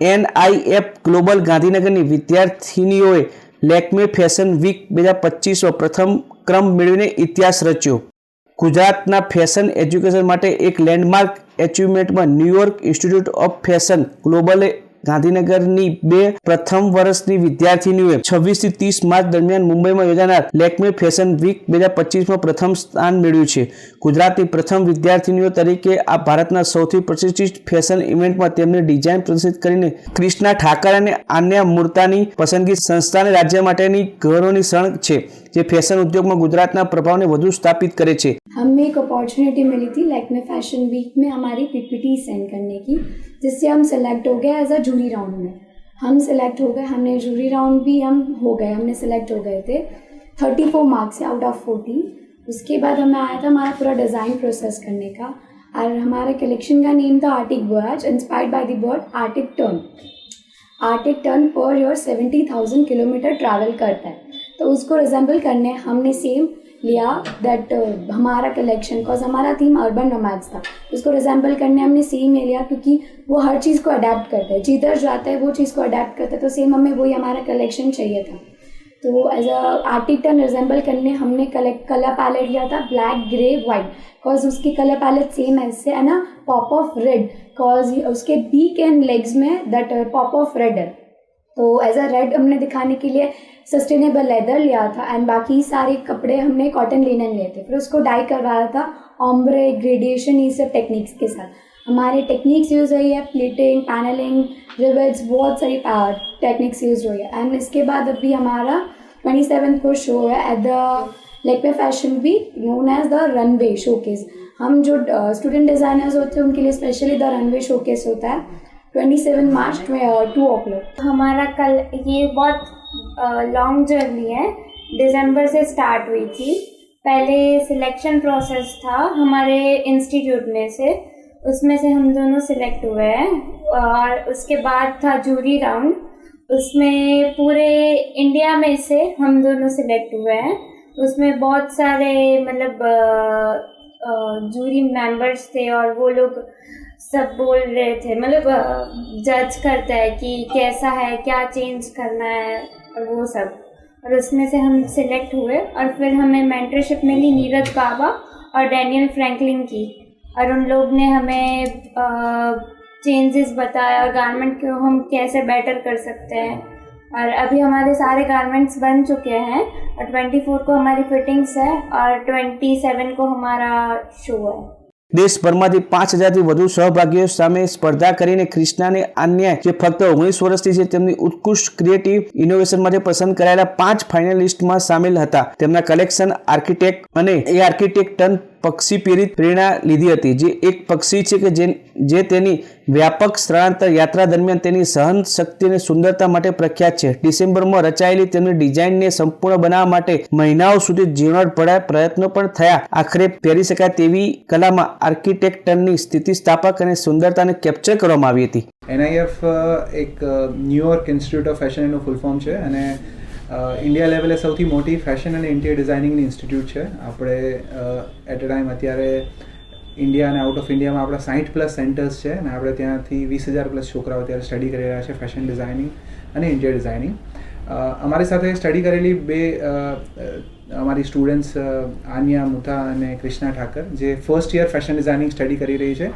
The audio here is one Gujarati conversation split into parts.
એનઆઈએફ ગ્લોબલ ગાંધીનગરની વિદ્યાર્થિનીઓએ લેકમે ફેશન વીક બે હજાર પચીસમાં પ્રથમ ક્રમ મેળવીને ઇતિહાસ રચ્યો. ગુજરાતના ફેશન એજ્યુકેશન માટે એક landmark એચિવમેન્ટમાં New York institute of fashion ગ્લોબલે ગાંધીનગરની બે પ્રથમ વર્ષની વિદ્યાર્થીનીઓએ છવ્વીસથી ત્રીસ માર્ચ દરમિયાન મુંબઈમાં યોજાનાર લેકમે ફેશન વીક બે હજાર પચીસમાં પ્રથમ સ્થાન મેળવ્યું છે. ગુજરાતની પ્રથમ વિદ્યાર્થીનીઓ તરીકે આ ભારતના સૌથી પ્રતિષ્ઠિત ફેશન ઇવેન્ટમાં તેમની ડિઝાઇન પ્રદર્શિત કરીને ક્રિષ્ના ઠાકર અને આન્યા મૂર્તાની પસંદગી સંસ્થાને રાજ્ય માટેની ગૌરવની ક્ષણ છે. જે ફેશન ઉદ્યોગમાં ગુજરાતના પ્રભાવને વધુ સ્થાપિત કરે છે हमें एक अपॉर्चुनिटी मिली थी लाइक में फैशन वीक में हमारी पीपीटी सेंड करने की जिससे हम सेलेक्ट हो गए एज अ जूरी राउंड में हम सेलेक्ट हो गए हमने जूरी राउंड भी हम हो गए हमने सेलेक्ट हो गए थे थर्टी फोर मार्क्स से आउट ऑफ फोर्टी उसके बाद हमें आया था हमारा पूरा डिज़ाइन प्रोसेस करने का और हमारे कलेक्शन का नेम था Arctic voyage inspired by the bird Arctic tern Arctic tern per year seventy thousand kilometre travel करता है तो उसको रिजेंबल करने हमने सेम लिया दैट हमारा कलेक्शन कॉज हमारा थीम अर्बन नोमैड्स था। उसको रिजेंबल करने हमने सेम ले लिया क्योंकि वो हर चीज़ को अडेप्ट करता है। जिधर जाता है वो चीज़ को अडेप्ट करता है तो सेम हमें वही हमारा कलेक्शन चाहिए था। तो as a arctic tern resemble करने हमने कलेक्ट कलर पैलेट लिया था ब्लैक ग्रे वाइट बिकॉज़ उसकी कलर पैलेट सेम है, इससे है ना पॉप ऑफ़ रेड कॉज उसके बीक एंड लेग्स में दैट पॉप ऑफ़ रेड है। तो एज अ रेड हमने दिखाने के लिए सस्टेनेबल लेदर लिया था एंड बाकी सारे कपड़े हमने कॉटन लिनन लिए थे। फिर उसको डाई करवाया था ऑम्ब्रे ग्रेडिएशन ये सब टेक्निक्स के साथ। हमारे टेक्निक्स यूज़ हुई है प्लेटिंग पैनलिंग रिवेट्स बहुत सारी टेक्निक्स यूज़ हुई है। एंड इसके बाद अभी हमारा ट्वेंटी सेवन को शो है एट द लेक पे fashion week known as the runway showcase हम जो स्टूडेंट डिज़ाइनर्स होते हैं, उनके लिए स्पेशली द रनवे शोकेस होता है। Twenty seven March two o'clock हमारा कल, ये बहुत लॉन्ग जर्नी है. दिसंबर से स्टार्ट हुई थी. पहले सिलेक्शन प्रोसेस था हमारे इंस्टीट्यूट में से. उसमें से हम दोनों सिलेक्ट हुए हैं. और उसके बाद था जूरी राउंड उसमें पूरे इंडिया में से हम दोनों सिलेक्ट हुए हैं. उसमें बहुत सारे मतलब जूरी मेंबर्स थे और वो लोग सब बोल रहे थे मतलब जज करता है कि कैसा है, क्या चेंज करना है, और वो सब। और उसमें से हम सिलेक्ट हुए और फिर हमें मेंटरशिप मिली नीरज बाबा और डैनियल फ्रैंकलिन की। और उन लोग ने हमें चेंजेस बताया और गारमेंट को हम कैसे बेटर कर सकते हैं। और अभी हमारे सारे गारमेंट्स बन चुके हैं और ट्वेंटी फोर को हमारी फिटिंग्स है और ट्वेंटी सेवन को हमारा शो है દેશભરમાંથી પાંચ હજારથી વધુ સહભાગીઓ સામે સ્પર્ધા કરીને ક્રિષ્નાને અન્ય જે ફક્ત ઓગણીસ વર્ષથી છે તેમની ઉત્કૃષ્ટ ક્રિએટિવ ઇનોવેશન માટે પસંદ કરાયેલા પાંચ ફાઇનલિસ્ટમાં સામેલ હતા તેમના કલેક્શન આર્કિટેક્ટ અને એ આર્કિટેક્ટ ટન પક્ષી પીડિત પ્રેરણા લીધી હતી. જે એક પક્ષી છે કે જે તેની વ્યાપક સ્થળાંતર યાત્રા દરમિયાન તેની સહન શક્તિ અને સુંદરતા માટે પ્રખ્યાત છે. ડિસેમ્બરમાં રચાયેલી તેમની ડિઝાઇનને સંપૂર્ણ બનાવવા માટે મહિનાઓ સુધી ઝીણવટભર્યા પ્રયત્નો પણ થયા. આખરે પહેરી શકાય તેવી કલામાં આર્કિટેક્ટરની સ્થિતિસ્થાપક અને સુંદરતાને કેપ્ચર કરવામાં આવી હતી. એનઆઈએફ એક ન્યુયોર્ક ઇન્સ્ટિટ્યૂટ ઓફ ફેશન એનું ફૂલ ફોર્મ છે અને ઇન્ડિયા લેવલે સૌથી મોટી ફેશન અને ઇન્ટિરિયર ડિઝાઇનિંગની ઇન્સ્ટિટ્યૂટ છે. આપણે એટ અ ટાઈમ અત્યારે ઇન્ડિયા અને આઉટ ઓફ ઇન્ડિયામાં આપણા સાઠ પ્લસ સેન્ટર્સ છે અને આપણે ત્યાંથી વીસ હજાર પ્લસ છોકરાઓ અત્યારે સ્ટડી કરી રહ્યા છે ફેશન ડિઝાઇનિંગ અને ઇન્ટિરિયર ડિઝાઇનિંગ અમારી સાથે સ્ટડી કરેલી બે અમારી સ્ટુડન્ટ્સ આન્યા, મુથા અને ક્રિષ્ના ઠાકર, જે first year fashion designing study કરી રહી છે.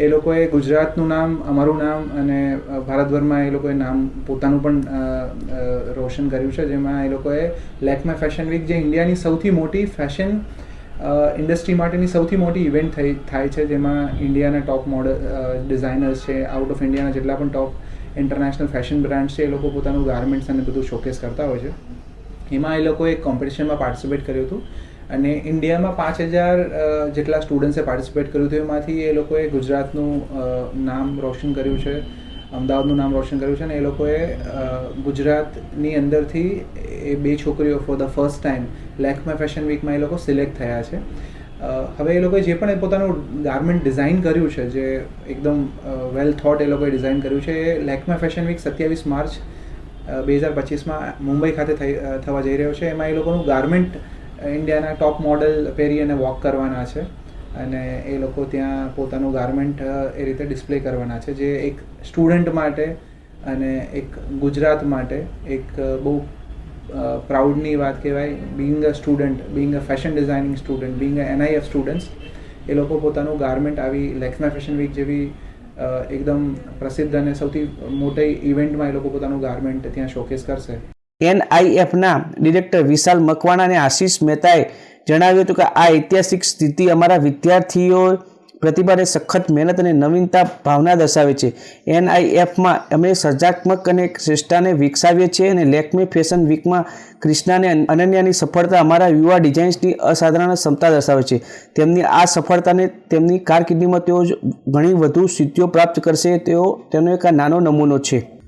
એ લોકોએ ગુજરાતનું નામ, અમારું નામ અને ભારતભરમાં એ લોકોએ નામ પોતાનું પણ રોશન કર્યું છે, જેમાં એ લોકોએ લેકમે ફેશન વીક જે ઇન્ડિયાની સૌથી મોટી ફેશન ઇન્ડસ્ટ્રી માટેની સૌથી મોટી ઇવેન્ટ થઈ, થાય છે, જેમાં ઇન્ડિયાના ટોપ મોડલ ડિઝાઇનર્સ છે આઉટ ઓફ ઇન્ડિયાના જેટલા પણ ટોપ ઇન્ટરનેશનલ ફેશન બ્રાન્ડ્સ છે, એ લોકો પોતાનું ગાર્મેન્ટ્સ અને બધું શોકેસ કરતા હોય છે. એમાં એ લોકોએ કોમ્પિટિશનમાં પાર્ટિસિપેટ કર્યું હતું. અને ઇન્ડિયામાં પાંચ હજાર જેટલા સ્ટુડન્ટ્સે પાર્ટિસિપેટ કર્યું હતું, એમાંથી એ લોકોએ ગુજરાતનું નામ રોશન કર્યું છે, અમદાવાદનું નામ રોશન કર્યું છે, અને એ લોકોએ ગુજરાતની અંદરથી એ બે છોકરીઓ ફોર ધ ફર્સ્ટ ટાઈમ લેખમાં ફેશન વીકમાં એ લોકો સિલેક્ટ થયા છે. હવે એ લોકોએ જે પણ પોતાનું ગાર્મેન્ટ ડિઝાઇન કર્યું છે, જે એકદમ વેલ થોટ એ લોકોએ ડિઝાઇન કર્યું છે, એ લેકમાં ફેશન વીક સત્યાવીસ માર્ચ બે હજાર પચીસમાં મુંબઈ ખાતે થઈ થવા જઈ રહ્યો છે. એમાં એ લોકોનું ગાર્મેન્ટ ઇન્ડિયાના ટોપ મોડલ પહેરી અને વોક કરવાના છે. અને એ લોકો ત્યાં પોતાનું ગાર્મેન્ટ એ રીતે ડિસ્પ્લે કરવાના છે. જે એક સ્ટુડન્ટ માટે અને એક ગુજરાત માટે એક બહુ પ્રાઉડની વાત કહેવાય. Being a student being a fashion designing student being a NIF students એ લોકો પોતાનું ગાર્મેન્ટ આવી લેક્સના ફેશન વીક જેવી એકદમ પ્રસિદ્ધ અને સૌથી મોટી ઇવેન્ટમાં એ લોકો પોતાનું ગાર્મેન્ટ ત્યાં શોકેસ કરશે. એનઆઈએફના ડિરેક્ટર વિશાલ મકવાણા અને આશીષ મહેતાએ જણાવ્યું હતું કે આ ઐતિહાસિક સ્થિતિ અમારા વિદ્યાર્થીઓ પ્રતિભાને સખત મહેનત અને નવીનતા ભાવના દર્શાવે છે. એનઆઈએફમાં અમે સર્જાત્મક અને શ્રેષ્ઠાને વિકસાવીએ છીએ અને લેકમે ફેશન વીકમાં ક્રિષ્નાને અનન્યાની સફળતા અમારા યુવા ડિઝાઇન્સની અસાધારણ ક્ષમતા દર્શાવે છે. તેમની આ સફળતાને તેમની કારકિર્દીમાં તેઓ ઘણી વધુ સિદ્ધિઓ પ્રાપ્ત કરશે. તેઓ તેનો એક નાનો નમૂનો છે.